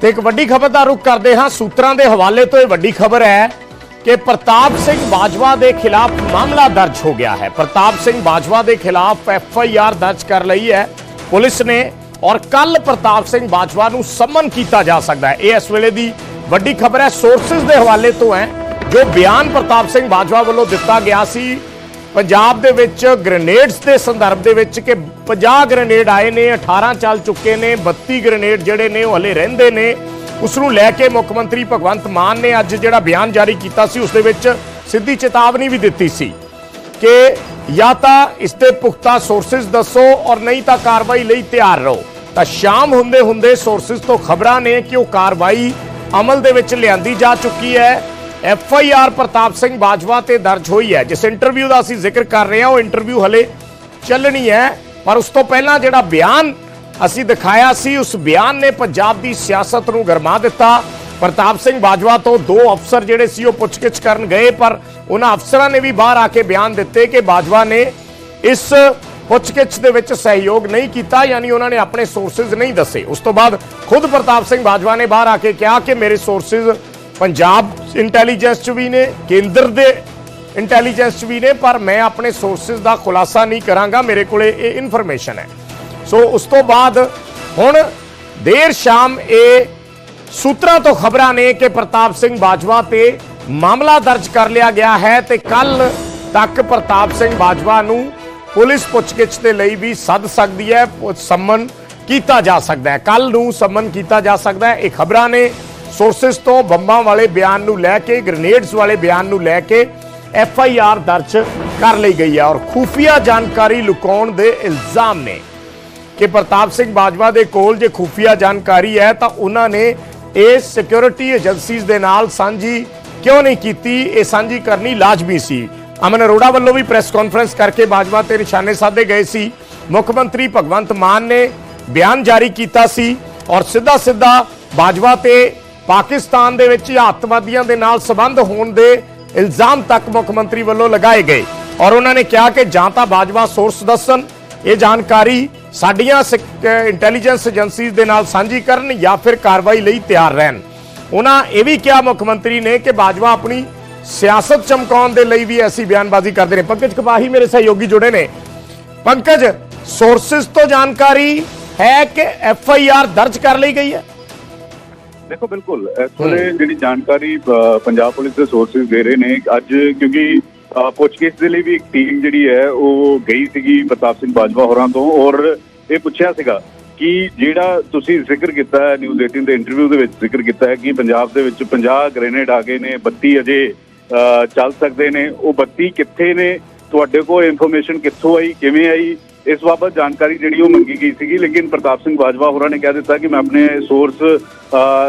ਤੇ ਇੱਕ ਵੱਡੀ ਖਬਰ ਦਾ ਰੁਖ ਕਰਦੇ ਹਾਂ। ਸੂਤਰਾਂ ਦੇ ਹਵਾਲੇ ਤੋਂ ਇਹ ਵੱਡੀ ਖਬਰ ਹੈ ਕਿ ਪ੍ਰਤਾਪ ਸਿੰਘ ਬਾਜਵਾ ਦੇ ਖਿਲਾਫ ਮਾਮਲਾ ਦਰਜ ਹੋ ਗਿਆ ਹੈ। ਪ੍ਰਤਾਪ ਸਿੰਘ ਬਾਜਵਾ ਦੇ ਖਿਲਾਫ ਐਫ ਆਈ ਆਰ ਦਰਜ ਕਰ ਲਈ ਹੈ। ਪੁਲਿਸ ਨੇ ਔਰ ਕੱਲ ਪ੍ਰਤਾਪ ਸਿੰਘ ਬਾਜਵਾ ਨੂੰ ਸਮਨ ਕੀਤਾ ਜਾ ਸਕਦਾ ਹੈ। ਇਹ ਇਸ ਵੇਲੇ ਦੀ ਵੱਡੀ ਖਬਰ ਹੈ। ਸੋਰਸਸ ਦੇ ਹਵਾਲੇ ਤੋਂ ਹੈ, ਜੋ ਬਿਆਨ ਪ੍ਰਤਾਪ ਸਿੰਘ ਬਾਜਵਾ ਵੱਲੋਂ ਦਿੱਤਾ ਗਿਆ ਸੀ ਪੰਜਾਬ ਦੇ ਵਿੱਚ ਗ੍ਰੇਨੇਡਸ ਦੇ ਸੰਦਰਭ ਦੇ ਵਿੱਚ ਕਿ 50 ਗ੍ਰੇਨੇਡ ਆਏ ਨੇ 18 ਚੱਲ ਚੁੱਕੇ ਨੇ 32 ਗ੍ਰੇਨੇਡ ਜਿਹੜੇ ਨੇ ਉਹ ਹਲੇ ਰਹਿੰਦੇ ਨੇ। ਉਸ ਨੂੰ ਲੈ ਕੇ ਮੁੱਖ ਮੰਤਰੀ ਭਗਵੰਤ ਮਾਨ ਨੇ ਅੱਜ ਜਿਹੜਾ ਬਿਆਨ ਜਾਰੀ ਕੀਤਾ ਸੀ, ਉਸ ਦੇ ਵਿੱਚ ਸਿੱਧੀ ਚੇਤਾਵਨੀ ਵੀ ਦਿੱਤੀ ਸੀ ਕਿ ਜਾਂ ਤਾਂ ਇਸ ਦੇ ਪੁਖਤਾ ਸੋਰਸਸ ਦੱਸੋ ਔਰ ਨਹੀਂ ਤਾਂ ਕਾਰਵਾਈ ਲਈ ਤਿਆਰ ਰਹੋ। ਤਾਂ ਸ਼ਾਮ ਹੁੰਦੇ ਹੁੰਦੇ ਸੋਰਸਸ ਤੋਂ ਖਬਰਾਂ ਨੇ ਕਿ ਉਹ ਕਾਰਵਾਈ ਅਮਲ ਦੇ ਵਿੱਚ ਲਿਆਂਦੀ ਜਾ ਚੁੱਕੀ ਹੈ। F I R Partap Singh Bajwa ਤੇ ਦਰਜ ਹੋਈ ਹੈ। ਜਿਸ ਇੰਟਰਵਿਊ ਦਾ ਅਸੀਂ ਜ਼ਿਕਰ ਕਰ ਰਹੇ ਹਾਂ, ਉਹ ਇੰਟਰਵਿਊ ਹਲੇ ਚੱਲਣੀ ਹੈ। ਪਰ ਉਸ ਤੋਂ ਪਹਿਲਾਂ ਜਿਹੜਾ ਬਿਆਨ ਅਸੀਂ ਦਿਖਾਇਆ ਸੀ, ਉਸ ਬਿਆਨ ਨੇ ਪੰਜਾਬ ਦੀ ਸਿਆਸਤ ਨੂੰ ਗਰਮਾ ਦਿੱਤਾ। ਪ੍ਰਤਾਪ ਸਿੰਘ ਬਾਜਵਾ ਤੋਂ ਦੋ ਅਫਸਰ ਜਿਹੜੇ ਸੀ, ਉਹ ਪੁੱਛਗਿੱਛ ਕਰਨ ਗਏ, ਪਰ ਉਹਨਾਂ ਅਫਸਰਾਂ ਨੇ ਵੀ ਬਾਹਰ ਆ ਕੇ ਬਿਆਨ ਦਿੱਤੇ ਕਿ ਬਾਜਵਾ ਨੇ ਇਸ ਪੁੱਛਗਿੱਛ ਦੇ ਵਿੱਚ ਸਹਿਯੋਗ ਨਹੀਂ ਕੀਤਾ, ਯਾਨੀ ਉਹਨਾਂ ਨੇ ਆਪਣੇ ਸੋਰਸਸ ਨਹੀਂ ਦੱਸੇ। ਉਸ ਤੋਂ ਬਾਅਦ ਖੁਦ ਪ੍ਰਤਾਪ ਸਿੰਘ ਬਾਜਵਾ ਨੇ ਬਾਹਰ ਆ ਕੇ ਕਿਹਾ ਕਿ ਮੇਰੇ ਸੋਰਸਸ ਪੰਜਾਬ ਇੰਟੈਲੀਜੈਂਸ ਚ ਵੀ ਨੇ, ਕੇਂਦਰ ਦੇ ਇੰਟੈਲੀਜੈਂਸ ਚ ਵੀ ਨੇ, ਪਰ ਮੈਂ ਆਪਣੇ ਸੋਰਸਸ ਦਾ ਖੁਲਾਸਾ ਨਹੀਂ ਕਰਾਂਗਾ, ਮੇਰੇ ਕੋਲੇ ਇਹ ਇਨਫੋਰਮੇਸ਼ਨ ਹੈ। ਸੋ ਉਸ ਤੋਂ ਬਾਅਦ ਹੁਣ ਦੇਰ ਸ਼ਾਮ ਇਹ ਸੂਤਰਾਂ ਤੋਂ ਖਬਰਾਂ ਨੇ ਕਿ ਪ੍ਰਤਾਪ ਸਿੰਘ ਬਾਜਵਾ ਤੇ ਮਾਮਲਾ ਦਰਜ ਕਰ ਲਿਆ ਗਿਆ ਹੈ ਤੇ ਕੱਲ ਤੱਕ ਪ੍ਰਤਾਪ ਸਿੰਘ ਬਾਜਵਾ ਨੂੰ ਪੁਲਿਸ ਪੁੱਛਗਿੱਛ ਦੇ ਲਈ ਵੀ ਸੱਦ ਸਕਦੀ ਹੈ, ਪੁ- ਸੰਮਨ ਕੀਤਾ ਜਾ ਸਕਦਾ ਹੈ। ਕੱਲ ਨੂੰ ਸੰਮਨ ਕੀਤਾ ਜਾ ਸਕਦਾ ਹੈ, ਇਹ ਖਬਰਾਂ ਨੇ। ਸੋਰਸਸ ਤੋਂ ਬੰਬਾਂ ਵਾਲੇ ਬਿਆਨ ਨੂੰ ਲੈ ਕੇ ਗ੍ਰੇਨੇਡਸ ਵਾਲੇ ਬਿਆਨ ਨੂੰ ਲੈ ਕੇ ਐਫ ਆਈ ਆਰ ਦਰਜ ਕਰ ਲਈ ਗਈ ਹੈ ਔਰ ਖੂਫੀਆ ਜਾਣਕਾਰੀ ਲੁਕਾਉਣ ਦੇ ਇਲਜ਼ਾਮ ਨੇ ਕਿ ਪ੍ਰਤਾਪ ਸਿੰਘ ਬਾਜਵਾ ਦੇ ਕੋਲ ਜੇ ਖੂਫੀਆ ਜਾਣਕਾਰੀ ਹੈ ਤਾਂ ਉਹਨਾਂ ਨੇ ਇਹ ਸਿਕਿਉਰਿਟੀ ਏਜੰਸੀਜ਼ ਦੇ ਨਾਲ ਸਾਂਝੀ ਕਿਉਂ ਨਹੀਂ ਕੀਤੀ? ਇਹ ਸਾਂਝੀ ਕਰਨੀ ਲਾਜ਼ਮੀ ਸੀ। ਅਮਨ ਅਰੋੜਾ ਵੱਲੋਂ ਵੀ ਪ੍ਰੈਸ ਕਾਨਫਰੰਸ ਕਰਕੇ ਬਾਜਵਾ ਤੇ ਨਿਸ਼ਾਨੇ ਸਾਧੇ ਗਏ ਸੀ। ਮੁੱਖ ਮੰਤਰੀ ਭਗਵੰਤ ਮਾਨ ਨੇ ਬਿਆਨ ਜਾਰੀ ਕੀਤਾ ਸੀ ਔਰ ਸਿੱਧਾ ਸਿੱਧਾ ਬਾਜਵਾ ਤੇ ਪਾਕਿਸਤਾਨ ਦੇ ਵਿੱਚ ਅੱਤਵਾਦੀਆਂ ਦੇ ਨਾਲ ਸੰਬੰਧ ਹੋਣ ਦੇ ਇਲਜ਼ਾਮ ਤੱਕ ਮੁੱਖ ਮੰਤਰੀ ਵੱਲੋਂ ਲਗਾਏ ਗਏ। ਔਰ ਉਹਨਾਂ ਨੇ ਕਿਹਾ ਕਿ ਜਾਂ ਤਾਂ ਬਾਜਵਾ ਸੋਰਸ ਦੱਸਣ, ਇਹ ਜਾਣਕਾਰੀ ਸਾਡੀਆਂ ਇੰਟੈਲੀਜੈਂਸ ਏਜੰਸੀਜ਼ ਦੇ ਨਾਲ ਸਾਂਝੀ ਕਰਨ ਜਾਂ ਫਿਰ ਕਾਰਵਾਈ ਲਈ ਤਿਆਰ ਰਹਿਣ। ਉਹਨਾਂ ਇਹ ਵੀ ਕਿਹਾ ਮੁੱਖ ਮੰਤਰੀ ਨੇ ਕਿ ਬਾਜਵਾ ਆਪਣੀ ਸਿਆਸਤ ਚਮਕਾਉਣ ਦੇ ਲਈ ਵੀ ਐਸੀ ਬਿਆਨਬਾਜ਼ੀ ਕਰਦੇ ਨੇ ਪੰਕਜ ਕਪਾਹੀ ਮੇਰੇ ਸਹਿਯੋਗੀ ਜੁੜੇ ਨੇ। ਪੰਕਜ ਸੋਰਸਸ ਤੋਂ ਜਾਣਕਾਰੀ ਹੈ ਕਿ ਐਫ ਆਈ ਆਰ ਦਰਜ ਕਰ ਲਈ ਗਈ ਹੈ? ਦੇਖੋ ਬਿਲਕੁਲ ਇਸ ਵੇਲੇ ਜਿਹੜੀ ਜਾਣਕਾਰੀ ਪੰਜਾਬ ਪੁਲਿਸ ਦੇ ਸੋਰਸਸ ਦੇ ਰਹੇ ਨੇ ਅੱਜ ਕਿਉਂਕਿ ਪੁੱਛਗਿੱਛ ਦੇ ਲਈ ਵੀ ਇੱਕ ਟੀਮ ਜਿਹੜੀ ਹੈ ਉਹ ਗਈ ਸੀਗੀ ਪ੍ਰਤਾਪ ਸਿੰਘ ਬਾਜਵਾ ਹੋਰਾਂ ਤੋਂ ਔਰ ਇਹ ਪੁੱਛਿਆ ਸੀਗਾ ਕਿ ਜਿਹੜਾ ਤੁਸੀਂ ਜ਼ਿਕਰ ਕੀਤਾ ਹੈ ਨਿਊਜ਼ 18 ਦੇ ਇੰਟਰਵਿਊ ਦੇ ਵਿੱਚ ਜ਼ਿਕਰ ਕੀਤਾ ਹੈ ਕਿ ਪੰਜਾਬ ਦੇ ਵਿੱਚ 50 ਗ੍ਰੇਨੇਡ ਆ ਗਏ ਨੇ 32 ਅਜੇ ਚੱਲ ਸਕਦੇ ਨੇ ਉਹ 32 ਕਿੱਥੇ ਨੇ? ਤੁਹਾਡੇ ਕੋਲ ਇਨਫੋਰਮੇਸ਼ਨ ਕਿੱਥੋਂ ਆਈ ਕਿਵੇਂ ਆਈ? ਇਸ ਬਾਬਤ ਜਾਣਕਾਰੀ ਜਿਹੜੀ ਉਹ ਮੰਗੀ ਗਈ ਸੀਗੀ ਲੇਕਿਨ ਪ੍ਰਤਾਪ ਸਿੰਘ ਬਾਜਵਾ ਹੋਰਾਂ ਨੇ ਕਹਿ ਦਿੱਤਾ ਕਿ ਮੈਂ ਆਪਣੇ ਸੋਰਸ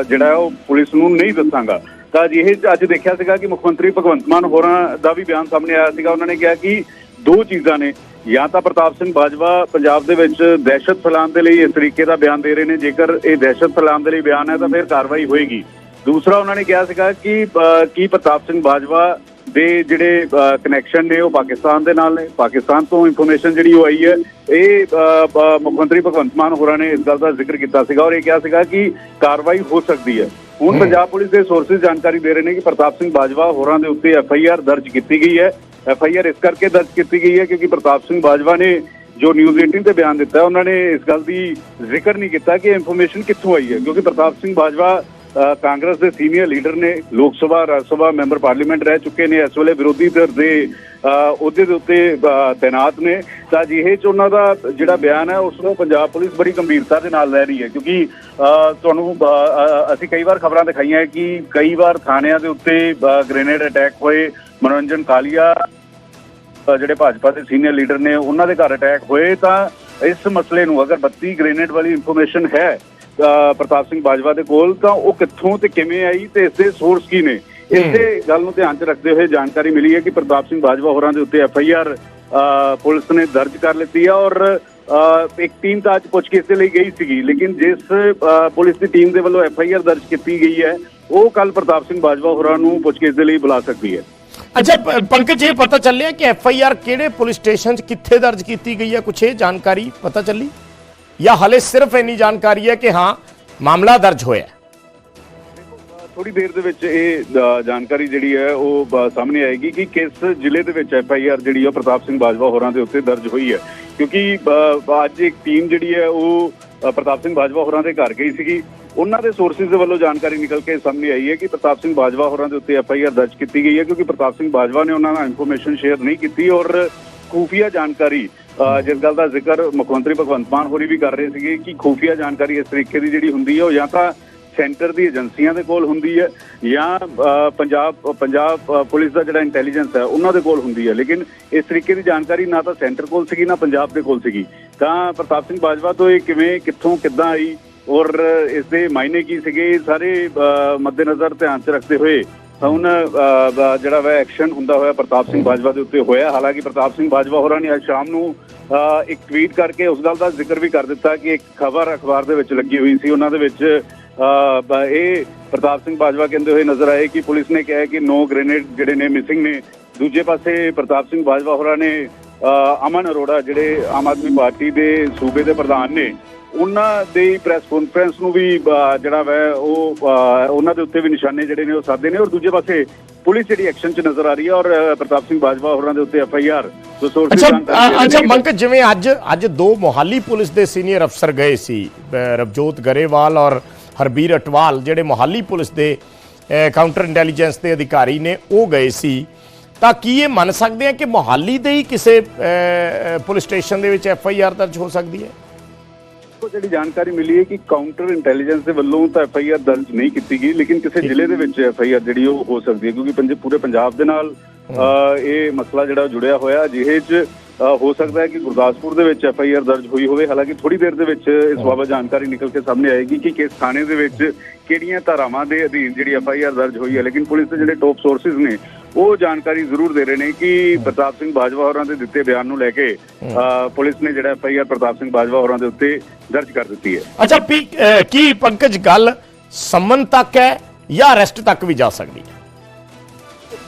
ਜਿਹੜਾ ਉਹ ਪੁਲਿਸ ਨੂੰ ਨਹੀਂ ਦੱਸਾਂਗਾ। ਤਾਂ ਇਹ ਅੱਜ ਦੇਖਿਆ ਸੀਗਾ ਕਿ ਮੁੱਖ ਮੰਤਰੀ ਭਗਵੰਤ ਮਾਨ ਹੋਰਾਂ ਦਾ ਵੀ ਬਿਆਨ ਸਾਹਮਣੇ ਆਇਆ ਸੀਗਾ। ਉਹਨਾਂ ਨੇ ਕਿਹਾ ਕਿ ਦੋ ਚੀਜ਼ਾਂ ਨੇ। ਜਾਂ ਤਾਂ ਪ੍ਰਤਾਪ ਸਿੰਘ ਬਾਜਵਾ ਪੰਜਾਬ ਦੇ ਵਿੱਚ ਦਹਿਸ਼ਤ ਫੈਲਾਉਣ ਦੇ ਲਈ ਇਸ ਤਰੀਕੇ ਦਾ ਬਿਆਨ ਦੇ ਰਹੇ ਨੇ ਜੇਕਰ ਇਹ ਦਹਿਸ਼ਤ ਫੈਲਾਉਣ ਦੇ ਲਈ ਬਿਆਨ ਹੈ ਤਾਂ ਫਿਰ ਕਾਰਵਾਈ ਹੋਏਗੀ। ਦੂਸਰਾ ਉਹਨਾਂ ਨੇ ਕਿਹਾ ਸੀਗਾ ਕਿ ਅ, ਕੀ ਪ੍ਰਤਾਪ ਸਿੰਘ ਬਾਜਵਾ ਦੇ ਜਿਹੜੇ ਕਨੈਕਸ਼ਨ ਨੇ ਉਹ ਪਾਕਿਸਤਾਨ ਦੇ ਨਾਲ ਨੇ। ਪਾਕਿਸਤਾਨ ਤੋਂ ਇਨਫੋਰਮੇਸ਼ਨ ਜਿਹੜੀ ਉਹ ਆਈ ਹੈ ਇਹ ਮੁੱਖ ਮੰਤਰੀ ਭਗਵੰਤ ਮਾਨ ਹੋਰਾਂ ਨੇ ਇਸ ਗੱਲ ਦਾ ਜ਼ਿਕਰ ਕੀਤਾ ਸੀਗਾ ਔਰ ਇਹ ਕਿਹਾ ਸੀਗਾ ਕਿ ਕਾਰਵਾਈ ਹੋ ਸਕਦੀ ਹੈ। ਹੁਣ ਪੰਜਾਬ ਪੁਲਿਸ ਦੇ ਸੋਰਸਸ ਜਾਣਕਾਰੀ ਦੇ ਰਹੇ ਨੇ ਕਿ ਪ੍ਰਤਾਪ ਸਿੰਘ ਬਾਜਵਾ ਹੋਰਾਂ ਦੇ ਉੱਤੇ ਐਫ ਆਈ ਆਰ ਦਰਜ ਕੀਤੀ ਗਈ ਹੈ। ਐਫ ਆਈ ਆਰ ਇਸ ਕਰਕੇ ਦਰਜ ਕੀਤੀ ਗਈ ਹੈ ਕਿਉਂਕਿ ਪ੍ਰਤਾਪ ਸਿੰਘ ਬਾਜਵਾ ਨੇ ਜੋ ਨਿਊਜ਼ 18 ਤੇ ਬਿਆਨ ਦਿੱਤਾ ਉਹਨਾਂ ਨੇ ਇਸ ਗੱਲ ਦੀ ਜ਼ਿਕਰ ਨਹੀਂ ਕੀਤਾ ਕਿ ਇਨਫੋਰਮੇਸ਼ਨ ਕਿੱਥੋਂ ਆਈ ਹੈ। ਕਿਉਂਕਿ ਪ੍ਰਤਾਪ ਸਿੰਘ ਬਾਜਵਾ ਕਾਂਗਰਸ ਦੇ ਸੀਨੀਅਰ ਲੀਡਰ ਨੇ ਲੋਕ ਸਭਾ ਰਾਜ ਸਭਾ ਮੈਂਬਰ ਪਾਰਲੀਮੈਂਟ ਰਹਿ ਚੁੱਕੇ ਨੇ। ਇਸ ਵੇਲੇ ਵਿਰੋਧੀ ਧਿਰ ਦੇ ਅ, ਅਹੁਦੇ ਦੇ ਉੱਤੇ ਤਾਇਨਾਤ ਨੇ। ਤਾਂ ਜਿਹੇ ਚ ਉਹਨਾਂ ਦਾ ਜਿਹੜਾ ਬਿਆਨ ਹੈ ਉਸ ਨੂੰ ਪੰਜਾਬ ਪੁਲਿਸ ਬੜੀ ਗੰਭੀਰਤਾ ਦੇ ਨਾਲ ਲੈ ਰਹੀ ਹੈ। ਕਿਉਂਕਿ ਅ, ਤੁਹਾਨੂੰ ਅਸੀਂ ਕਈ ਵਾਰ ਖਬਰਾਂ ਦਿਖਾਈਆਂ ਕਿ ਕਈ ਵਾਰ ਥਾਣਿਆਂ ਦੇ ਉੱਤੇ ਗ੍ਰੇਨੇਡ ਅਟੈਕ ਹੋਏ ਮਨੋਰੰਜਨ ਕਾਲੀਆ ਜਿਹੜੇ ਭਾਜਪਾ ਦੇ ਸੀਨੀਅਰ ਲੀਡਰ ਨੇ ਉਹਨਾਂ ਦੇ ਘਰ ਅਟੈਕ ਹੋਏ। ਤਾਂ ਇਸ ਮਸਲੇ ਨੂੰ ਅਗਰ 32 ਗ੍ਰੇਨੇਡ ਵਾਲੀ ਇਨਫੋਰਮੇਸ਼ਨ ਹੈ ਪ੍ਰਤਾਪ ਸਿੰਘ ਬਾਜਵਾ ਦੇ ਕੋਲ ਤਾਂ ਉਹ ਕਿੱਥੋਂ ਤੇ ਕਿਵੇਂ ਆਈ ਤੇ ਇਸ ਦੇ ਸੋਰਸ ਕੀ ਨੇ? ਇਸੇ ਗੱਲ ਨੂੰ ਧਿਆਨ 'ਚ ਰੱਖਦੇ ਹੋਏ ਜਾਣਕਾਰੀ ਮਿਲੀ ਹੈ ਕਿ ਪ੍ਰਤਾਪ ਸਿੰਘ ਬਾਜਵਾ ਹੋਰਾਂ ਦੇ ਉੱਤੇ ਐਫ ਆਈ ਆਰ ਪੁਲਿਸ ਨੇ ਦਰਜ ਕਰ ਲਿੱਤੀ ਹੈ ਔਰ ਇੱਕ ਟੀਮ ਤਾਂ ਅੱਜ ਪੁੱਛਗਿੱਛ ਦੇ ਲਈ ਗਈ ਸੀਗੀ ਲੇਕਿਨ ਜਿਸ ਪੁਲਿਸ ਦੀ ਟੀਮ ਦੇ ਵੱਲੋਂ ਐਫ ਆਈ ਆਰ ਦਰਜ ਕੀਤੀ ਗਈ ਹੈ ਉਹ ਕੱਲ ਪ੍ਰਤਾਪ ਸਿੰਘ ਬਾਜਵਾ ਹੋਰਾਂ ਨੂੰ ਪੁੱਛਗਿੱਛ ਦੇ ਲਈ ਬੁਲਾ ਸਕਦੀ ਹੈ। ਅੱਛਾ ਪੰਕਜ ਇਹ ਪਤਾ ਚੱਲਿਆ ਕਿ ਐਫ ਆਈ ਆਰ ਕਿਹੜੇ ਪੁਲਿਸ ਸਟੇਸ਼ਨ 'ਚ ਕਿੱਥੇ ਦਰਜ ਕੀਤੀ ਗਈ ਹੈ? ਕੁਛ ਇਹ ਜਾਣਕਾਰੀ ਪਤਾ ਚੱਲੀ? ਜਾਂ ਹਲੇ ਸਿਰਫ ਇੰਨੀ ਜਾਣਕਾਰੀ ਹੈ ਕਿ ਹਾਂ ਮਾਮਲਾ ਦਰਜ ਹੋਇਆ ਹੈ? ਥੋੜੀ ਦੇਰ ਦੇ ਵਿੱਚ ਇਹ ਜਾਣਕਾਰੀ ਜਿਹੜੀ ਹੈ ਉਹ ਸਾਹਮਣੇ ਆਏਗੀ ਕਿ ਕਿਸ ਜ਼ਿਲ੍ਹੇ ਦੇ ਵਿੱਚ ਐਫ ਆਈ ਆਰ ਜਿਹੜੀ ਆ ਪ੍ਰਤਾਪ ਸਿੰਘ ਬਾਜਵਾ ਹੋਰਾਂ ਦੇ ਉੱਤੇ ਦਰਜ ਹੋਈ ਹੈ ਕਿਉਂਕਿ ਅੱਜ ਇੱਕ ਟੀਮ ਜਿਹੜੀ ਹੈ ਉਹ ਪ੍ਰਤਾਪ ਸਿੰਘ ਬਾਜਵਾ ਹੋਰਾਂ ਦੇ ਘਰ ਗਈ ਸੀਗੀ ਉਹਨਾਂ ਦੇ ਸੋਰਸਿਸ ਦੇ ਵੱਲੋਂ ਜਾਣਕਾਰੀ ਨਿਕਲ ਕੇ ਸਾਹਮਣੇ ਆਈ ਹੈ ਕਿ ਪ੍ਰਤਾਪ ਸਿੰਘ ਬਾਜਵਾ ਹੋਰਾਂ ਦੇ ਉੱਤੇ ਐਫ ਆਈ ਆਰ ਦਰਜ ਕੀਤੀ ਗਈ ਹੈ ਕਿਉਂਕਿ ਪ੍ਰਤਾਪ ਸਿੰਘ ਬਾਜਵਾ ਨੇ ਉਹਨਾਂ ਨਾਲ ਇਨਫੋਰਮੇਸ਼ਨ ਸ਼ੇਅਰ ਨਹੀਂ ਕੀਤੀ ਔਰ ਖੂਫੀਆ ਜਾਣਕਾਰੀ ਜਿਸ ਗੱਲ ਦਾ ਜ਼ਿਕਰ ਮੁੱਖ ਮੰਤਰੀ ਭਗਵੰਤ ਮਾਨ ਹੋਰੀ ਵੀ ਕਰ ਰਹੇ ਸੀਗੇ ਕਿ ਖੂਫੀਆ ਜਾਣਕਾਰੀ ਇਸ ਤਰੀਕੇ ਦੀ ਜਿਹੜੀ ਹੁੰਦੀ ਹੈ ਉਹ ਜਾਂ ਤਾਂ ਸੈਂਟਰ ਦੀ ਏਜੰਸੀਆਂ ਦੇ ਕੋਲ ਹੁੰਦੀ ਹੈ ਜਾਂ ਪੰਜਾਬ ਪੰਜਾਬ ਪੁਲਿਸ ਦਾ ਜਿਹੜਾ ਇੰਟੈਲੀਜੈਂਸ ਹੈ ਉਹਨਾਂ ਦੇ ਕੋਲ ਹੁੰਦੀ ਹੈ। ਲੇਕਿਨ ਇਸ ਤਰੀਕੇ ਦੀ ਜਾਣਕਾਰੀ ਨਾ ਤਾਂ ਸੈਂਟਰ ਕੋਲ ਸੀਗੀ ਨਾ ਪੰਜਾਬ ਦੇ ਕੋਲ ਸੀਗੀ। ਤਾਂ ਪ੍ਰਤਾਪ ਸਿੰਘ ਬਾਜਵਾ ਤੋਂ ਇਹ ਕਿਵੇਂ ਕਿੱਥੋਂ ਕਿੱਦਾਂ ਆਈ ਔਰ ਇਸ ਦੇ ਮਾਇਨੇ ਕੀ ਸੀਗੇ ਇਹ ਸਾਰੇ ਅ, ਮੱਦੇਨਜ਼ਰ ਧਿਆਨ 'ਚ ਰੱਖਦੇ ਹੋਏ ਹੁਣ ਜਿਹੜਾ ਵਾ ਐਕਸ਼ਨ ਹੁੰਦਾ ਹੋਇਆ ਪ੍ਰਤਾਪ ਸਿੰਘ ਬਾਜਵਾ ਦੇ ਉੱਤੇ ਹੋਇਆ। ਹਾਲਾਂਕਿ ਪ੍ਰਤਾਪ ਸਿੰਘ ਬਾਜਵਾ ਹੋਰਾਂ ਨੇ ਅੱਜ ਸ਼ਾਮ ਨੂੰ ਅ, ਇੱਕ ਟਵੀਟ ਕਰਕੇ ਉਸ ਗੱਲ ਦਾ ਜ਼ਿਕਰ ਵੀ ਕਰ ਦਿੱਤਾ ਕਿ ਇੱਕ ਖਬਰ ਅਖਬਾਰ ਦੇ ਵਿੱਚ ਲੱਗੀ ਹੋਈ ਸੀ। ਉਹਨਾਂ ਦੇ ਵਿੱਚ ਅ, ਇਹ ਪ੍ਰਤਾਪ ਸਿੰਘ ਬਾਜਵਾ ਕਹਿੰਦੇ ਹੋਏ ਨਜ਼ਰ ਆਏ ਕਿ ਪੁਲਿਸ ਨੇ ਕਿਹਾ ਕਿ ਨੋ ਗ੍ਰੇਨੇਡ ਜਿਹੜੇ ਨੇ ਮਿਸਿੰਗ ਨੇ। ਦੂਜੇ ਪਾਸੇ ਪ੍ਰਤਾਪ ਸਿੰਘ ਬਾਜਵਾ ਹੋਰਾਂ ਨੇ ਅ, ਅਮਨ ਅਰੋੜਾ ਜਿਹੜੇ ਆਮ ਆਦਮੀ ਪਾਰਟੀ ਦੇ ਸੂਬੇ ਦੇ ਪ੍ਰਧਾਨ ਨੇ ਉਹਨਾਂ ਦੇ ਪ੍ਰੈਸ ਕਾਨਫਰੰਸ ਨੂੰ ਵੀ ਜਿਹੜਾ ਵੈ ਉਹ ਉਹਨਾਂ ਦੇ ਉੱਤੇ ਵੀ ਨਿਸ਼ਾਨੇ ਜਿਹੜੇ ਨੇ ਉਹ ਸਾਧੇ ਨੇ ਔਰ ਦੂਜੇ ਪਾਸੇ ਪੁਲਿਸ ਜਿਹੜੀ ਐਕਸ਼ਨ 'ਚ ਨਜ਼ਰ ਆ ਰਹੀ ਹੈ ਔਰ ਪ੍ਰਤਾਪ ਸਿੰਘ ਬਾਜਵਾ ਹੋਰਾਂ ਦੇ ਉੱਤੇ ਐਫ ਆਈ ਆਰ ਅੱਛਾ ਅੱਛਾ ਮੰਕ ਜਿਵੇਂ ਅੱਜ ਅੱਜ ਦੋ ਮੋਹਾਲੀ ਪੁਲਿਸ ਦੇ ਸੀਨੀਅਰ ਅਫਸਰ ਗਏ ਸੀ ਰਵਜੋਤ ਗਰੇਵਾਲ ਔਰ ਹਰਬੀਰ ਅਟਵਾਲ ਜਿਹੜੇ ਮੋਹਾਲੀ ਪੁਲਿਸ ਦੇ ਕਾਊਂਟਰ ਇੰਟੈਲੀਜੈਂਸ ਦੇ ਅਧਿਕਾਰੀ ਨੇ ਉਹ ਗਏ ਸੀ। ਤਾਂ ਕੀ ਇਹ ਮੰਨ ਸਕਦੇ ਆ ਕਿ ਮੋਹਾਲੀ ਦੇ ਹੀ ਕਿਸੇ ਪੁਲਿਸ ਸਟੇਸ਼ਨ ਦੇ ਵਿੱਚ ਐਫ ਆਈ ਆਰ ਦਰਜ ਹੋ ਸਕਦੀ ਹੈ? ਕੋ ਜਿਹੜੀ ਜਾਣਕਾਰੀ ਮਿਲੀ ਹੈ ਕਿ ਕਾਊਂਟਰ ਇੰਟੈਲੀਜੈਂਸ ਦੇ ਵੱਲੋਂ ਤਾਂ ਐਫ ਆਈ ਆਰ ਦਰਜ ਨਹੀਂ ਕੀਤੀ ਗਈ ਲੇਕਿਨ ਕਿਸੇ ਜ਼ਿਲ੍ਹੇ ਦੇ ਵਿੱਚ ਐਫ ਆਈ ਆਰ ਜਿਹੜੀ ਉਹ ਹੋ ਸਕਦੀ ਹੈ ਕਿਉਂਕਿ ਪੰਜ ਪੂਰੇ ਪੰਜਾਬ ਦੇ ਨਾਲ ਇਹ ਮਸਲਾ ਜਿਹੜਾ ਜੁੜਿਆ ਹੋਇਆ ਜਿਹੇ 'ਚ ਹੋ ਸਕਦਾ ਹੈ ਕਿ ਗੁਰਦਾਸਪੁਰ ਦੇ ਵਿੱਚ ਐਫ ਆਈ ਆਰ ਦਰਜ ਹੋਈ ਹੋਵੇ ਹਾਲਾਂਕਿ ਥੋੜੀ ਦੇਰ ਦੇ ਵਿੱਚ ਇਸ ਬਾਬਤ ਜਾਣਕਾਰੀ ਨਿਕਲ ਕੇ ਸਾਹਮਣੇ ਆਏਗੀ ਕਿ ਕਿਸ ਥਾਣੇ ਦੇ ਵਿੱਚ ਕਿਹੜੀਆਂ ਧਾਰਾਵਾਂ ਦੇ ਅਧੀਨ ਜਿਹੜੀ ਐਫ ਆਈ ਆਰ ਦਰਜ ਹੋਈ ਹੈ ਲੇਕਿਨ ਪੁਲਿਸ ਦੇ ਜਿਹੜੇ ਟੌਪ ਸੋਰਸਿਸ ਨੇ ਉਹ ਜਾਣਕਾਰੀ ਜ਼ਰੂਰ ਦੇ ਰਹੇ ਨੇ ਕਿ ਪ੍ਰਤਾਪ ਸਿੰਘ ਬਾਜਵਾ ਹੋਰਾਂ ਦੇ ਦਿੱਤੇ ਬਿਆਨ ਨੂੰ ਲੈ ਕੇ ਅ, ਪੁਲਿਸ ਨੇ ਜਿਹੜਾ F I R Pratap Singh Bajwa ਹੋਰਾਂ ਦੇ ਉੱਤੇ ਦਰਜ ਕਰ ਦਿੱਤੀ ਹੈ ਅੱਛਾ ਪੀ ਅ, ਕੀ ਪੰਕਜ ਗੱਲ ਸੰਮਨ ਤੱਕ ਹੈ ਜਾਂ ਅਰੈਸਟ ਤੱਕ ਵੀ ਜਾ ਸਕਦੀ ਹੈ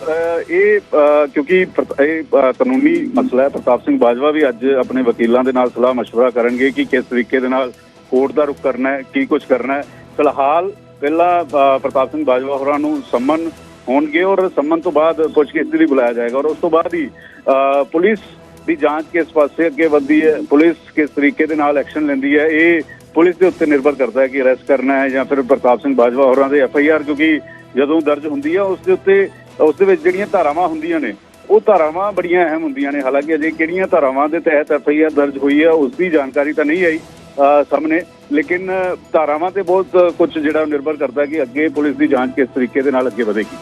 ਅਹ ਇਹ ਅਹ ਕਿਉਂਕਿ ਪ੍ਰ- ਇਹ ਅਹ ਕਾਨੂੰਨੀ ਮਸਲਾ ਹੈ ਪ੍ਰਤਾਪ ਸਿੰਘ ਬਾਜਵਾ ਵੀ ਅੱਜ ਆਪਣੇ ਵਕੀਲਾਂ ਦੇ ਨਾਲ ਸਲਾਹ مشورہ ਕਰਨਗੇ ਕਿ ਕਿਸ ਤਰੀਕੇ ਦੇ ਨਾਲ ਕੋਰਟ ਦਾ ਰੁਖ ਕਰਨਾ ਹੈ ਕੀ ਕੁਝ ਕਰਨਾ ਹੈ ਫਿਲਹਾਲ ਪਹਿਲਾਂ ਅਹ ਪ੍ਰਤਾਪ ਸਿੰਘ ਬਾਜਵਾ ਹੋਰਾਂ ਨੂੰ ਸੰਮਨ ਹੋਣਗੇ ਔਰ ਸੰਮਨ ਤੋਂ ਬਾਅਦ ਪੁੱਛਗਿੱਛ ਦੇ ਲਈ ਬੁਲਾਇਆ ਜਾਏਗਾ। ਔਰ ਉਸ ਤੋਂ ਬਾਅਦ ਹੀ ਅਹ ਪੁਲਿਸ ਦੀ ਜਾਂਚ ਕਿਸ ਪਾਸੇ ਅੱਗੇ ਵਧਦੀ ਹੈ, ਪੁਲਿਸ ਕਿਸ ਤਰੀਕੇ ਦੇ ਨਾਲ ਐਕਸ਼ਨ ਲੈਂਦੀ ਹੈ, ਇਹ ਪੁਲਿਸ ਦੇ ਉੱਤੇ ਨਿਰਭਰ ਕਰਦਾ ਹੈ ਕਿ ਅਰੈਸਟ ਕਰਨਾ ਹੈ ਜਾਂ ਫਿਰ ਪ੍ਰਤਾਪ ਸਿੰਘ ਬਾਜਵਾ ਹੋਰਾਂ ਦੇ ਐਫ ਆਈ ਆਰ, ਕਿਉਂਕਿ ਜਦੋਂ ਦਰਜ ਹੁੰਦੀ ਹੈ, ਉਸ ਦੇ ਉੱਤੇ, ਉਸ ਦੇ ਵਿੱਚ ਜਿਹੜੀਆਂ ਧਾਰਾਵਾਂ ਹੁੰਦੀਆਂ ਨੇ, ਉਹ ਧਾਰਾਵਾਂ ਬੜੀਆਂ ਅਹਿਮ ਹੁੰਦੀਆਂ ਨੇ। ਹਾਲਾਂਕਿ ਅਜੇ ਕਿਹੜੀਆਂ ਧਾਰਾਵਾਂ ਦੇ ਤਹਿਤ ਐਫ ਆਈ ਆਰ ਦਰਜ ਹੋਈ ਹੈ, ਉਸ ਦੀ ਜਾਣਕਾਰੀ ਤਾਂ ਨਹੀਂ ਆਈ। ਸਾਹਮਣੇ। ਲੇਕਿਨ ਧਾਰਾਵਾਂ ਤੇ ਬਹੁਤ ਕੁਝ ਜਿਹੜਾ ਨਿਰਭਰ ਕਰਦਾ ਕਿ ਅੱਗੇ ਪੁਲਿਸ ਦੀ ਜਾਂਚ ਕਿਸ ਤਰੀਕੇ ਦੇ ਨਾਲ ਅੱਗੇ ਵਧੇਗੀ।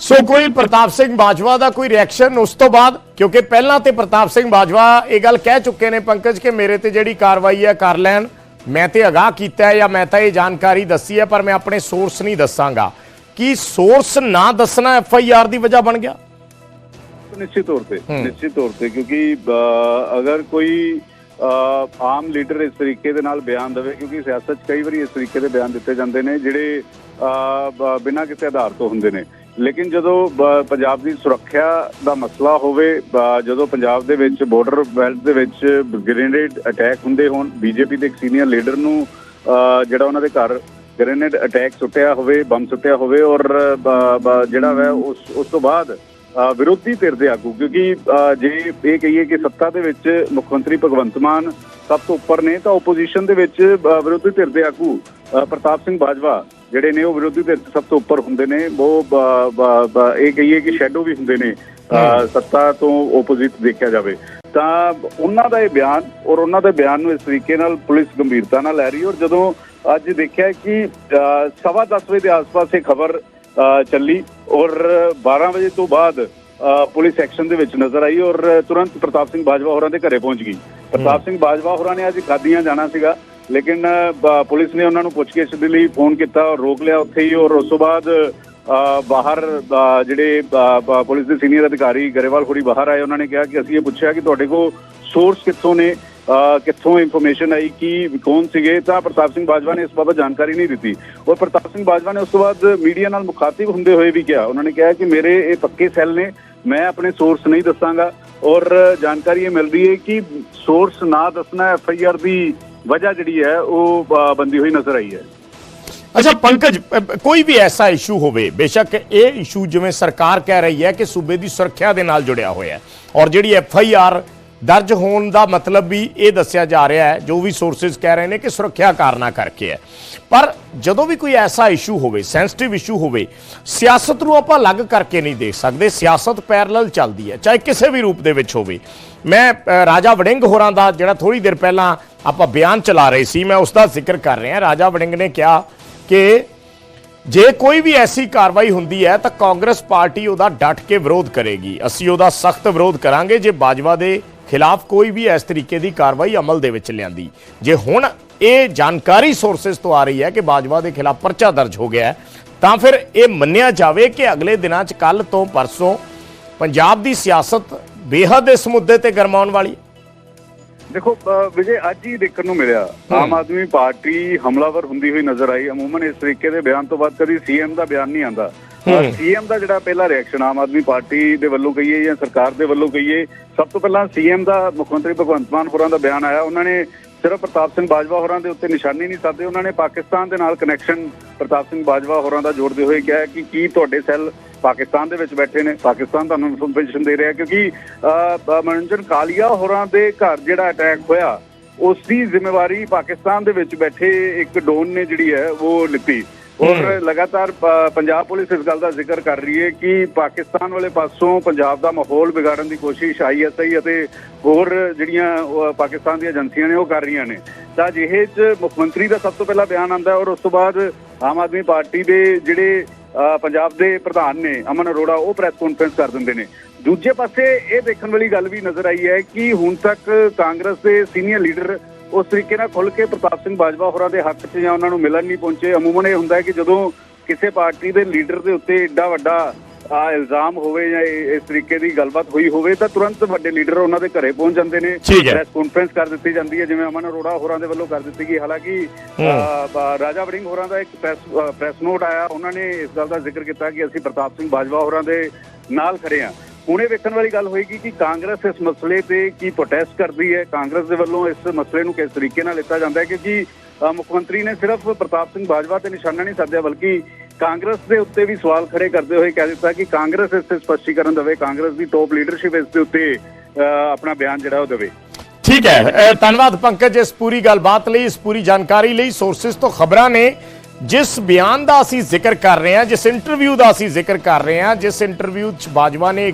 ਸੋ ਕੋਈ ਪ੍ਰਤਾਪ ਸਿੰਘ ਬਾਜਵਾ ਦਾ ਕੋਈ ਰਿਐਕਸ਼ਨ ਉਸ ਤੋਂ ਬਾਅਦ? ਕਿਉਂਕਿ ਪਹਿਲਾਂ ਤੇ ਪ੍ਰਤਾਪ ਸਿੰਘ ਬਾਜਵਾ ਇਹ ਗੱਲ ਕਹਿ ਚੁੱਕੇ ਨੇ ਪੰਕਜ ਕਿ ਮੇਰੇ ਤੇ ਜਿਹੜੀ ਕਾਰਵਾਈ ਹੈ ਕਰ ਲੈਣ। ਮੈਂ ਤੇ ਅਗਾਹ ਕੀਤਾ ਹੈ ਜਾਂ ਮੈਂ ਤਾਂ ਇਹ ਜਾਣਕਾਰੀ ਦੱਸੀ ਹੈ ਪਰ ਮੈਂ ਆਪਣੇ ਸੋਰਸ ਨਹੀਂ ਦੱਸਾਂਗਾ। ਕੀ ਸੋਰਸ ਨਾ ਦੱਸਣਾ ਐਫ ਆਈ ਆਰ ਦੀ ਵਜ੍ਹਾ ਬਣ ਗਿਆ? ਨਿਸ਼ਚਿਤ ਤੌਰ ਤੇ ਨਿਸ਼ਚਿਤ ਤੌਰ ਤੇ ਕਿਉਂਕਿ ਅਗਰ ਕੋਈ ਆਮ ਲੀਡਰ ਇਸ ਤਰੀਕੇ ਦੇ ਨਾਲ ਬਿਆਨ ਦੇਵੇ, ਕਿਉਂਕਿ ਸਿਆਸਤ 'ਚ ਕਈ ਵਾਰੀ ਇਸ ਤਰੀਕੇ ਦੇ ਬਿਆਨ ਦਿੱਤੇ ਜਾਂਦੇ ਨੇ, ਜਿਹੜੇ ਬਿਨਾਂ ਕਿਸੇ ਆਧਾਰ ਤੋਂ ਹੁੰਦੇ ਨੇ। ਲੇਕਿਨ ਜਦੋਂ ਪੰਜਾਬ ਦੀ ਸੁਰੱਖਿਆ ਦਾ ਮਸਲਾ ਹੋਵੇ ਜਦੋਂ ਪੰਜਾਬ ਦੇ ਵਿੱਚ ਬਾਰਡਰ ਬੈਲਟ ਦੇ ਵਿੱਚ ਗ੍ਰੇਨੇਡ ਅਟੈਕ ਹੁੰਦੇ ਹੋਣ ਬੀਜੇਪੀ ਦੇ ਇੱਕ ਸੀਨੀਅਰ ਲੀਡਰ ਨੂੰ ਜਿਹੜਾ ਉਹਨਾਂ ਦੇ ਘਰ ਗ੍ਰੇਨੇਡ ਅਟੈਕ ਸੁੱਟਿਆ ਹੋਵੇ, ਬੰਬ ਸੁੱਟਿਆ ਹੋਵੇ ਔਰ ਜਿਹੜਾ ਵੈ ਉਸ ਉਸ ਤੋਂ ਬਾਅਦ ਵਿਰੋਧੀ ਧਿਰ ਦੇ ਆਗੂ ਕਿਉਂਕਿ ਜੇ ਇਹ ਕਹੀਏ ਕਿ ਸੱਤਾ ਦੇ ਵਿੱਚ ਮੁੱਖ ਮੰਤਰੀ ਭਗਵੰਤ ਮਾਨ ਸਭ ਤੋਂ ਉੱਪਰ ਨੇ ਤਾਂ ਆਪੋਜੀਸ਼ਨ ਦੇ ਵਿੱਚ ਵਿਰੋਧੀ ਧਿਰ ਦੇ ਆਗੂ ਪ੍ਰਤਾਪ ਸਿੰਘ ਬਾਜਵਾ ਜਿਹੜੇ ਨੇ ਉਹ ਵਿਰੋਧੀ ਧਿਰ ਸਭ ਤੋਂ ਉੱਪਰ ਹੁੰਦੇ ਨੇ। ਉਹ ਇਹ ਕਹੀਏ ਕਿ ਸ਼ੈਡੋ ਵੀ ਹੁੰਦੇ ਨੇ ਸੱਤਾ ਤੋਂ ਆਪੋਜ਼ਿਟ ਦੇਖਿਆ ਜਾਵੇ। ਤਾਂ ਉਹਨਾਂ ਦਾ ਇਹ ਬਿਆਨ ਔਰ ਉਹਨਾਂ ਦੇ ਬਿਆਨ ਨੂੰ ਇਸ ਤਰੀਕੇ ਨਾਲ ਪੁਲਿਸ ਗੰਭੀਰਤਾ ਨਾਲ ਲੈ ਰਹੀ ਔਰ ਜਦੋਂ ਅੱਜ ਦੇਖਿਆ ਕਿ ਅ, ਸਵਾ ਦਸ ਵਜੇ ਦੇ ਆਸ-ਪਾਸ ਇਹ ਖਬਰ ਚੱਲੀ ਔਰ 12 ਵਜੇ ਤੋਂ ਬਾਅਦ ਪੁਲਿਸ ਐਕਸ਼ਨ ਦੇ ਵਿੱਚ ਨਜ਼ਰ ਆਈ ਔਰ ਤੁਰੰਤ ਪ੍ਰਤਾਪ ਸਿੰਘ ਬਾਜਵਾ ਹੋਰਾਂ ਦੇ ਘਰੇ ਪਹੁੰਚ ਗਈ। ਪ੍ਰਤਾਪ ਸਿੰਘ ਬਾਜਵਾ ਹੋਰਾਂ ਨੇ ਅੱਜ ਕਾਦੀਆਂ ਜਾਣਾ ਸੀਗਾ ਲੇਕਿਨ ਪੁਲਿਸ ਨੇ ਉਹਨਾਂ ਨੂੰ ਪੁੱਛਗਿੱਛ ਦੇ ਲਈ ਫੋਨ ਕੀਤਾ ਔਰ ਰੋਕ ਲਿਆ ਉੱਥੇ ਹੀ ਔਰ ਉਸ ਤੋਂ ਬਾਅਦ ਬਾਹਰ ਜਿਹੜੇ ਪੁਲਿਸ ਦੇ ਸੀਨੀਅਰ ਅਧਿਕਾਰੀ ਗਰੇਵਾਲ ਖੁਰੀ ਬਾਹਰ ਆਏ ਉਹਨਾਂ ਨੇ ਕਿਹਾ ਕਿ ਅਸੀਂ ਇਹ ਪੁੱਛਿਆ ਕਿ ਤੁਹਾਡੇ ਕੋਲ ਸੋਰਸ ਕਿੱਥੋਂ ਨੇ? ਕਿੱਥੋਂ ਇਨਫੋਰਮੇਸ਼ਨ ਆਈ ਕਿ ਕੌਣ ਸੀਗੇ? ਤਾਂ ਪ੍ਰਤਾਪ ਸਿੰਘ ਬਾਜਵਾ ਨੇ ਇਸ ਬਾਬਤ ਜਾਣਕਾਰੀ ਨਹੀਂ ਦਿੱਤੀ। ਔਰ ਪ੍ਰਤਾਪ ਸਿੰਘ ਬਾਜਵਾ ਨੇ ਉਸ ਤੋਂ ਬਾਅਦ ਮੀਡੀਆ ਨਾਲ ਮੁਖਾਤਿਬ ਹੁੰਦੇ ਹੋਏ ਵੀ ਕਿਹਾ। ਉਹਨਾਂ ਨੇ ਕਿਹਾ ਕਿ ਮੇਰੇ ਇਹ ਪੱਕੇ ਸੈੱਲ ਨੇ ਮੈਂ ਆਪਣੇ ਸੋਰਸ ਨਹੀਂ ਦੱਸਾਂਗਾ। ਔਰ ਜਾਣਕਾਰੀ ਇਹ ਮਿਲਦੀ ਹੈ ਕਿ ਸੋਰਸ ਨਾ ਦੱਸਣਾ ਐਫ ਆਈ ਆਰ ਦੀ ਵਜ੍ਹਾ ਜਿਹੜੀ ਹੈ ਉਹ ਅ, ਬੰਦੀ ਹੋਈ ਨਜ਼ਰ ਆਈ ਹੈ। ਅੱਛਾ ਪੰਕਜ ਕੋਈ ਵੀ ਐਸਾ ਇਸ਼ੂ ਹੋਵੇ ਬੇਸ਼ੱਕ ਇਹ ਇਸ਼ੂ ਜਿਵੇਂ ਸਰਕਾਰ ਕਹਿ ਰਹੀ ਹੈ ਕਿ ਸੂਬੇ ਦੀ ਸੁਰੱਖਿਆ ਦੇ ਨਾਲ ਜੁੜਿਆ ਹੋਇਆ ਹੈ। ਔਰ ਜਿਹੜੀ ਐਫ ਆਈ ਆਰ ਦਰਜ ਹੋਣ ਦਾ ਮਤਲਬ ਵੀ ਇਹ ਦੱਸਿਆ ਜਾ ਰਿਹਾ ਹੈ, ਜੋ ਵੀ ਸੋਰਸਸ ਕਹਿ ਰਹੇ ਨੇ ਕਿ ਸੁਰੱਖਿਆ ਕਾਰਨਾਂ ਕਰਕੇ ਹੈ। ਪਰ ਜਦੋਂ ਵੀ ਕੋਈ ਐਸਾ ਇਸ਼ੂ ਹੋਵੇ ਸੈਂਸਿਟਿਵ ਇਸ਼ੂ ਹੋਵੇ, ਸਿਆਸਤ ਨੂੰ ਆਪਾਂ ਅਲੱਗ ਕਰਕੇ ਨਹੀਂ ਦੇਖ ਸਕਦੇ। ਸਿਆਸਤ ਪੈਰਲਲ ਚੱਲਦੀ ਹੈ, ਚਾਹੇ ਕਿਸੇ ਵੀ ਰੂਪ ਦੇ ਵਿੱਚ ਹੋਵੇ। ਮੈਂ ਰਾਜਾ ਵੜਿੰਗ ਹੋਰਾਂ ਦਾ ਜਿਹੜਾ ਥੋੜੀ ਦੇਰ ਪਹਿਲਾਂ ਆਪਾਂ ਬਿਆਨ ਚਲਾ ਰਹੇ ਸੀ, ਮੈਂ ਉਸ ਦਾ ਜ਼ਿਕਰ ਕਰ ਰਿਹਾ। ਰਾਜਾ ਵੜਿੰਗ ਨੇ ਕਿਹਾ ਕਿ ਜੇ ਕੋਈ ਵੀ ਐਸੀ ਕਾਰਵਾਈ ਹੁੰਦੀ ਹੈ, ਤਾਂ ਕਾਂਗਰਸ ਪਾਰਟੀ ਉਹਦਾ ਡਟ ਕੇ ਵਿਰੋਧ ਕਰੇਗੀ। ਅਸੀਂ ਉਹਦਾ ਸਖਤ ਵਿਰੋਧ ਕਰਾਂਗੇ। ਜੇ ਬਾਜਵਾ ਦੇ ਖਿਲਾਫ ਕੋਈ ਵੀ ਇਸ ਤਰੀਕੇ ਦੀ ਕਾਰਵਾਈ ਅਮਲ ਦੇ ਵਿੱਚ ਲਿਆਂਦੀ। ਜੇ ਹੁਣ ਇਹ ਜਾਣਕਾਰੀ ਸੋਰਸਸ ਤੋਂ ਆ ਰਹੀ ਹੈ ਕਿ ਬਾਜਵਾ ਦੇ ਖਿਲਾਫ ਪਰਚਾ ਦਰਜ ਹੋ ਗਿਆ ਤਾਂ ਫਿਰ ਇਹ ਮੰਨਿਆ ਜਾਵੇ ਕਿ ਅਗਲੇ ਦਿਨਾਂ 'ਚ ਕੱਲ ਤੋਂ ਪਰਸੋਂ ਪੰਜਾਬ ਦੀ ਸਿਆਸਤ ਬੇਹੱਦ ਇਸ ਮੁੱਦੇ ਤੇ ਗਰਮਾਉਣ ਵਾਲੀ ਹੈ। ਦੇਖੋ ਵਿਜੇ ਅੱਜ ਹੀ ਦੇਖਣ ਨੂੰ ਮਿਲਿਆ। ਆਮ ਆਦਮੀ ਪਾਰਟੀ ਹਮਲਾਵਰ ਹੁੰਦੀ ਹੋਈ ਨਜ਼ਰ ਆਈ। ਅਮੂਮਨ ਇਸ ਤਰੀਕੇ ਦੇ ਬਿਆਨ ਤੋਂ ਬਾਅਦ ਕਦੀ ਸੀਐਮ ਦਾ ਬਿਆਨ ਨਹੀਂ ਆਂਦਾ। ਸੀਐਮ ਦਾ ਜਿਹੜਾ ਪਹਿਲਾ ਰਿਐਕਸ਼ਨ ਆਮ ਆਦਮੀ ਪਾਰਟੀ ਦੇ ਵੱਲੋਂ ਕਹੀਏ ਜਾਂ ਸਰਕਾਰ ਦੇ ਵੱਲੋਂ ਕਹੀਏ, ਸਭ ਤੋਂ ਪਹਿਲਾਂ ਸੀਐਮ ਦਾ ਮੁੱਖ ਮੰਤਰੀ ਭਗਵੰਤ ਮਾਨ ਹੋਰਾਂ ਦਾ ਬਿਆਨ ਆਇਆ। ਉਹਨਾਂ ਨੇ ਸਿਰਫ ਪ੍ਰਤਾਪ ਸਿੰਘ ਬਾਜਵਾ ਹੋਰਾਂ ਦੇ ਉੱਤੇ ਨਿਸ਼ਾਨੀ ਨਹੀਂ ਸਾਧੇ। ਉਹਨਾਂ ਨੇ ਪਾਕਿਸਤਾਨ ਦੇ ਨਾਲ ਕਨੈਕਸ਼ਨ ਪ੍ਰਤਾਪ ਸਿੰਘ ਬਾਜਵਾ ਹੋਰਾਂ ਦਾ ਜੋੜਦੇ ਹੋਏ ਕਿਹਾ ਕਿ ਕੀ ਤੁਹਾਡੇ ਸੈੱਲ ਪਾਕਿਸਤਾਨ ਦੇ ਵਿੱਚ ਬੈਠੇ ਨੇ। ਪਾਕਿਸਤਾਨ ਤੁਹਾਨੂੰ ਇਨਫੋਰਮੇਸ਼ਨ ਦੇ ਰਿਹਾ ਕਿਉਂਕਿ ਮਨੋਰੰਜਨ ਕਾਲੀਆ ਹੋਰਾਂ ਦੇ ਘਰ ਜਿਹੜਾ ਅਟੈਕ ਹੋਇਆ, ਉਸ ਦੀ ਜ਼ਿੰਮੇਵਾਰੀ ਪਾਕਿਸਤਾਨ ਦੇ ਵਿੱਚ ਬੈਠੇ ਇੱਕ ਡੋਨ ਨੇ ਜਿਹੜੀ ਹੈ, ਉਹ ਲਿੱਤੀ। ਔਰ ਲਗਾਤਾਰ ਪੰਜਾਬ ਪੁਲਿਸ ਇਸ ਗੱਲ ਦਾ ਜ਼ਿਕਰ ਕਰ ਰਹੀ ਹੈ ਕਿ ਪਾਕਿਸਤਾਨ ਵਾਲੇ ਪਾਸੋਂ ਪੰਜਾਬ ਦਾ ਮਾਹੌਲ ਵਿਗਾੜਨ ਦੀ ਕੋਸ਼ਿਸ਼ ਆਈਐਸਆਈ ਅਤੇ ਹੋਰ ਜਿਹੜੀਆਂ ਪਾਕਿਸਤਾਨ ਦੀਆਂ ਏਜੰਸੀਆਂ ਨੇ ਉਹ ਕਰ ਰਹੀਆਂ ਨੇ। ਤਾਂ ਜਿਹੇ ਚ ਮੁੱਖ ਮੰਤਰੀ ਦਾ ਸਭ ਤੋਂ ਪਹਿਲਾਂ ਬਿਆਨ ਆਂਦਾ ਔਰ ਉਸ ਤੋਂ ਬਾਅਦ ਆਮ ਆਦਮੀ ਪਾਰਟੀ ਦੇ ਜਿਹੜੇ ਪੰਜਾਬ ਦੇ ਪ੍ਰਧਾਨ ਨੇ ਅਮਨ ਅਰੋੜਾ ਉਹ ਪ੍ਰੈਸ ਕਾਨਫਰੰਸ ਕਰ ਦਿੰਦੇ ਨੇ। ਦੂਜੇ ਪਾਸੇ ਇਹ ਦੇਖਣ ਵਾਲੀ ਗੱਲ ਵੀ ਨਜ਼ਰ ਆਈ ਹੈ ਕਿ ਹੁਣ ਤੱਕ ਕਾਂਗਰਸ ਦੇ ਸੀਨੀਅਰ ਲੀਡਰ ਉਸ ਤਰੀਕੇ ਨਾਲ ਖੁੱਲ ਕੇ ਪ੍ਰਤਾਪ ਸਿੰਘ ਬਾਜਵਾ ਹੋਰਾਂ ਦੇ ਹੱਕ 'ਚ ਜਾਂ ਉਹਨਾਂ ਨੂੰ ਮਿਲਣ ਨਹੀਂ ਪਹੁੰਚੇ। ਅਮੂਮਨ ਇਹ ਹੁੰਦਾ ਕਿ ਜਦੋਂ ਕਿਸੇ ਪਾਰਟੀ ਦੇ ਲੀਡਰ ਦੇ ਉੱਤੇ ਏਡਾ ਵੱਡਾ ਆ ਇਲਜ਼ਾਮ ਹੋਵੇ ਜਾਂ ਇਸ ਤਰੀਕੇ ਦੀ ਗੱਲਬਾਤ ਹੋਈ ਹੋਵੇ ਤਾਂ ਤੁਰੰਤ ਵੱਡੇ ਲੀਡਰ ਉਹਨਾਂ ਦੇ ਘਰੇ ਪਹੁੰਚ ਜਾਂਦੇ ਨੇ। ਪ੍ਰੈਸ ਕਾਨਫਰੰਸ ਕਰ ਦਿੱਤੀ ਜਾਂਦੀ ਹੈ ਜਿਵੇਂ ਅਮਨ ਅਰੋੜਾ ਹੋਰਾਂ ਦੇ ਵੱਲੋਂ ਕਰ ਦਿੱਤੀ ਗਈ। ਹਾਲਾਂਕਿ ਰਾਜਾ ਵੜਿੰਗ ਹੋਰਾਂ ਦਾ ਇੱਕ ਪ੍ਰੈਸ ਨੋਟ ਆਇਆ। ਉਹਨਾਂ ਨੇ ਇਸ ਗੱਲ ਦਾ ਜ਼ਿਕਰ ਕੀਤਾ ਕਿ ਅਸੀਂ ਪ੍ਰਤਾਪ ਸਿੰਘ ਬਾਜਵਾ ਹੋਰਾਂ ਦੇ ਨਾਲ ਖੜੇ ਹਾਂ। ਹੁਣ ਇਹ ਵੇਖਣ ਵਾਲੀ ਗੱਲ ਹੋਏਗੀ ਕਿ ਕਾਂਗਰਸ ਇਸ ਮਸਲੇ ਤੇ ਕੀ ਪ੍ਰੋਟੈਸਟ ਕਰਦੀ ਹੈ। ਕਾਂਗਰਸ ਦੇ ਵੱਲੋਂ ਇਸ ਮਸਲੇ ਨੂੰ ਕਿਸ ਤਰੀਕੇ ਨਾਲ ਲਿੱਤਾ ਜਾਂਦਾ ਹੈ? ਕਿਉਂਕਿ ਮੁੱਖ ਮੰਤਰੀ ਨੇ ਸਿਰਫ ਪ੍ਰਤਾਪ ਸਿੰਘ ਬਾਜਵਾ ਤੇ ਨਿਸ਼ਾਨਾ ਨਹੀਂ ਸਾਧਿਆ ਬਲਕਿ ਕਾਂਗਰਸ ਦੇ ਉੱਤੇ ਵੀ ਸਵਾਲ ਖੜੇ ਕਰਦੇ ਹੋਏ ਕਹਿ ਦਿੱਤਾ ਕਿ ਕਾਂਗਰਸ ਇਸ ਤੇ ਸਪਸ਼ਟੀਕਰਨ ਦੇਵੇ ਕਾਂਗਰਸ ਦੀ ਟੌਪ ਲੀਡਰਸ਼ਿਪ ਇਸ ਦੇ ਉੱਤੇ ਅ, ਆਪਣਾ ਬਿਆਨ ਜਿਹੜਾ ਉਹ ਦੇਵੇ। ਠੀਕ ਹੈ। ਧੰਨਵਾਦ ਪੰਕਜ ਇਸ ਪੂਰੀ ਗੱਲਬਾਤ ਲਈ ਇਸ ਪੂਰੀ ਜਾਣਕਾਰੀ ਲਈ। ਸੋਰਸਸ ਤੋਂ ਖਬਰਾਂ ਨੇ ਜਿਸ ਬਿਆਨ ਦਾ ਅਸੀਂ ਜ਼ਿਕਰ ਕਰ ਰਹੇ ਹਾਂ ਜਿਸ ਇੰਟਰਵਿਊ ਦਾ ਅਸੀਂ ਜ਼ਿਕਰ ਕਰ ਰਹੇ ਹਾਂ ਜਿਸ ਇੰਟਰਵਿਊ 'ਚ ਬਾਜਵਾ ਨੇ